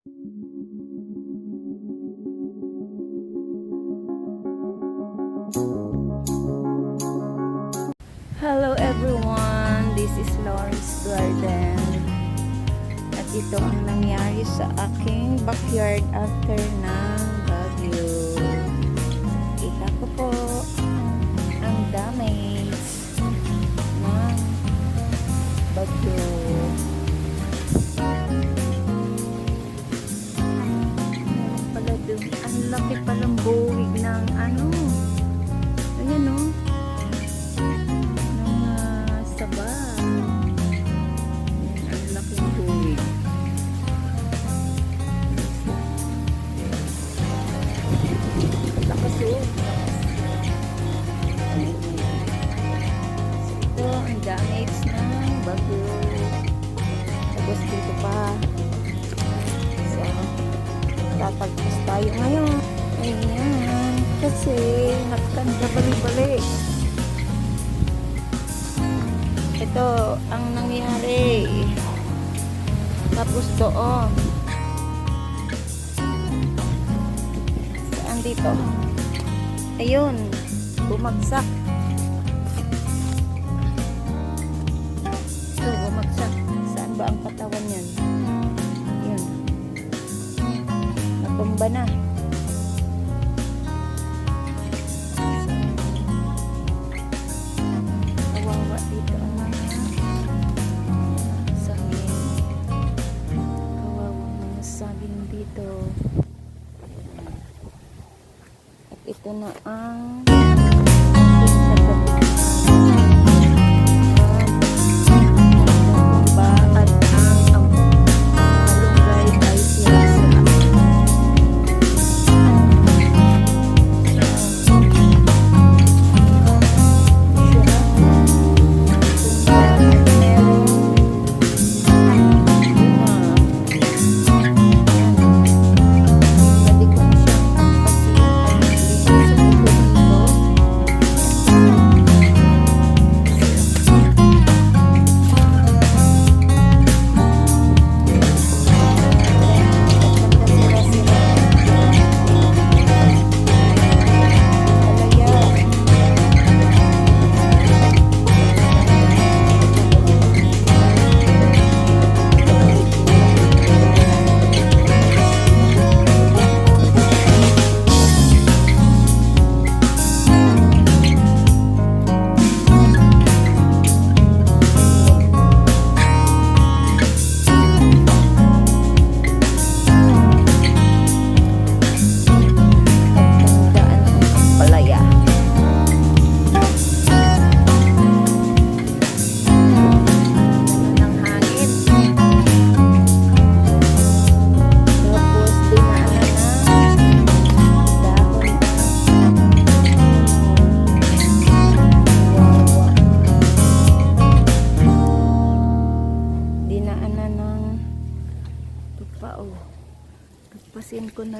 Hello everyone, this is Lawrence Garden. At ito ang nangyari sa aking backyard after ng bagyo. Kita ko po ang damage ng bagyo. Damage ng bago. Tapos dito pa. So, tatagpos tayo ngayon. Ayan. Kasi nakakanda bali-bali. Ito ang nangyari. Tapos doon. Saan dito? Ayun. Bumagsak. Ito na ang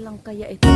lang kaya ito?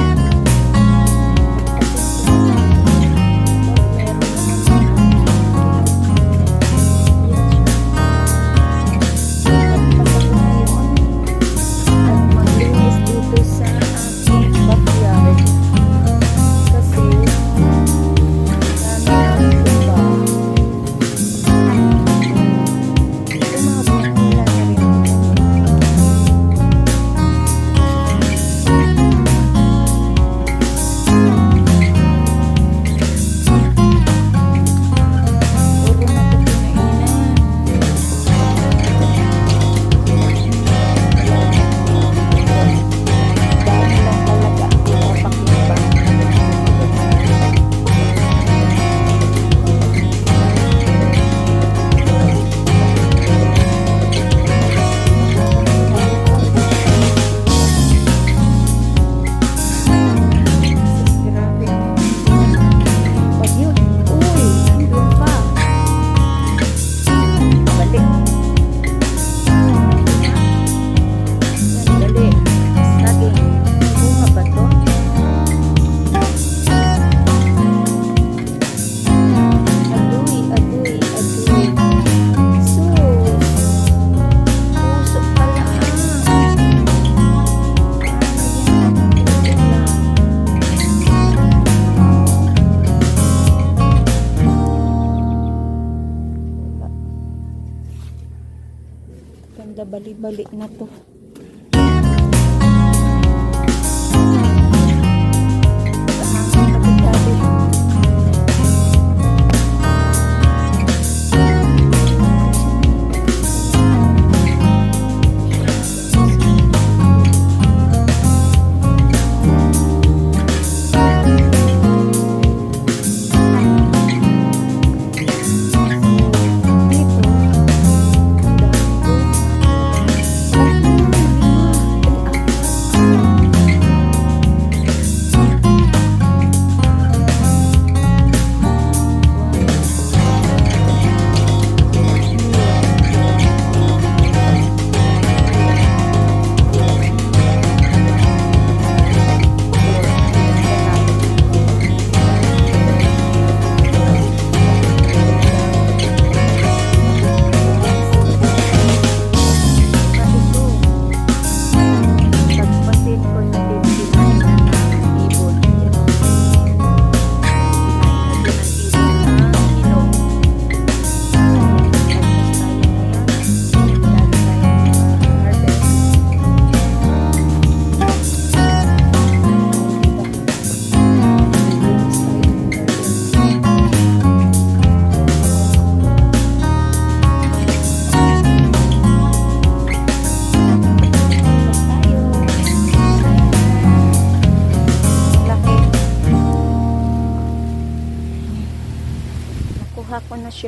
kabali-bali na to.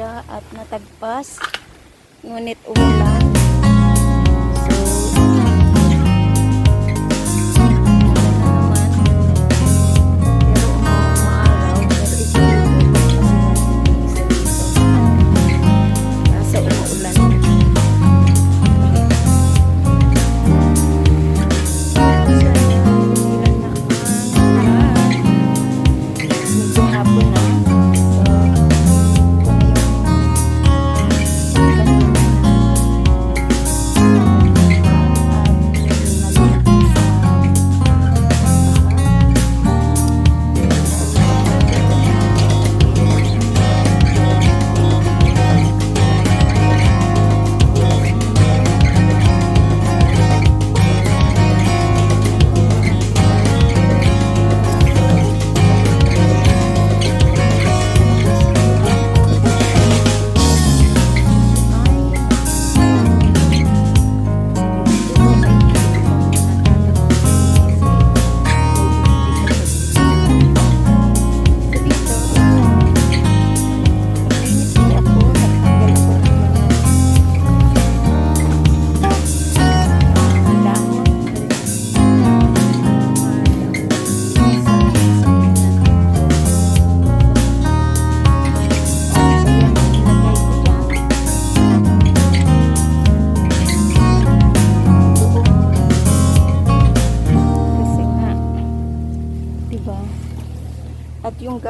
siya at natagpas. Ngunit umulan.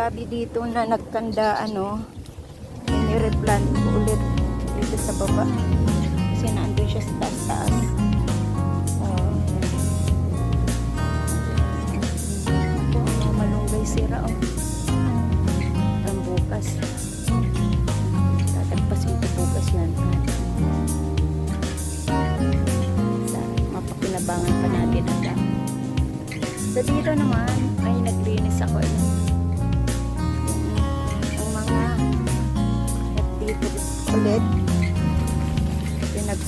gabi dito na nagkanda ano inireplant ko ulit dito sa baba. Kasi nandun siya sa taas.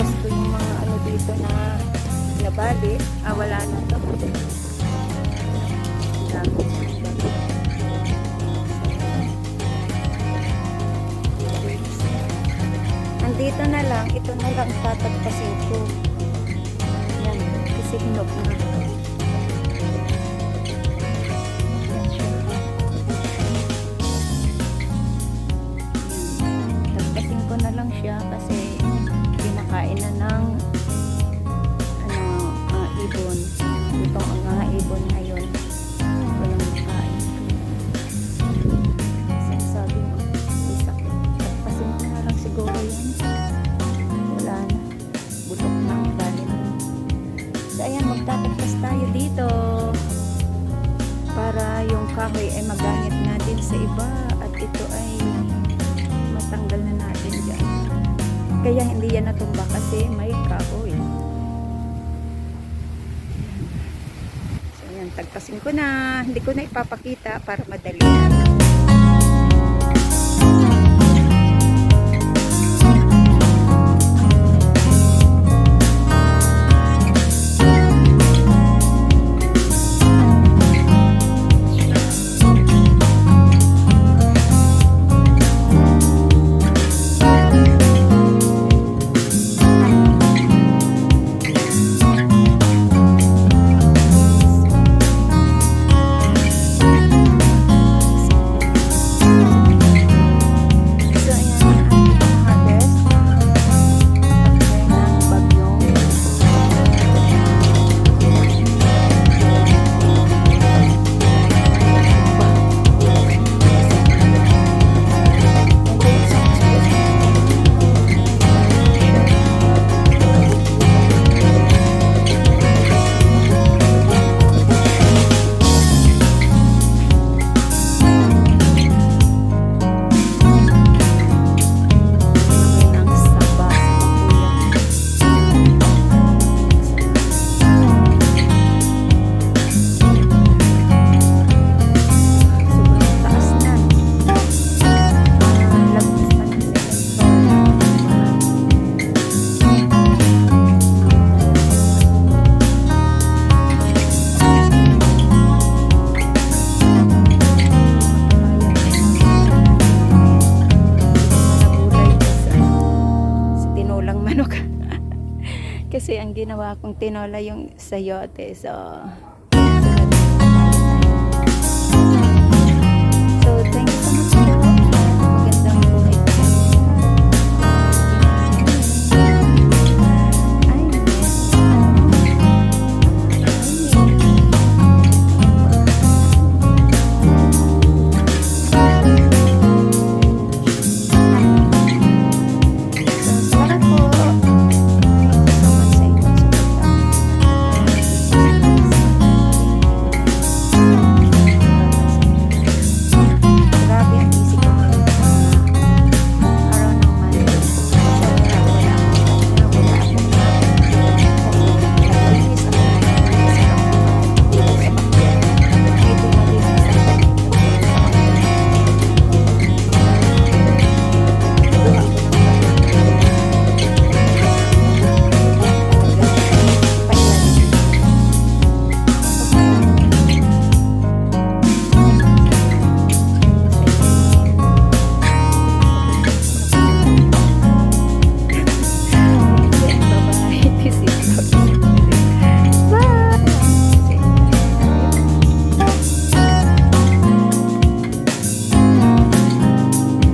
ito yung mga ano dito na nabali. Ah, wala na ito. Andito na lang, ito na lang tatagpasin ko. Yan, kasi hinok na. kahoy ay magamit natin sa iba at ito ay matanggal na natin dyan. Kaya hindi yan natumba kasi may kahoy. So yan, tagpasin ko na. Hindi ko na ipapakita para madali natin. Ginawa kong tinola yung sayote. So,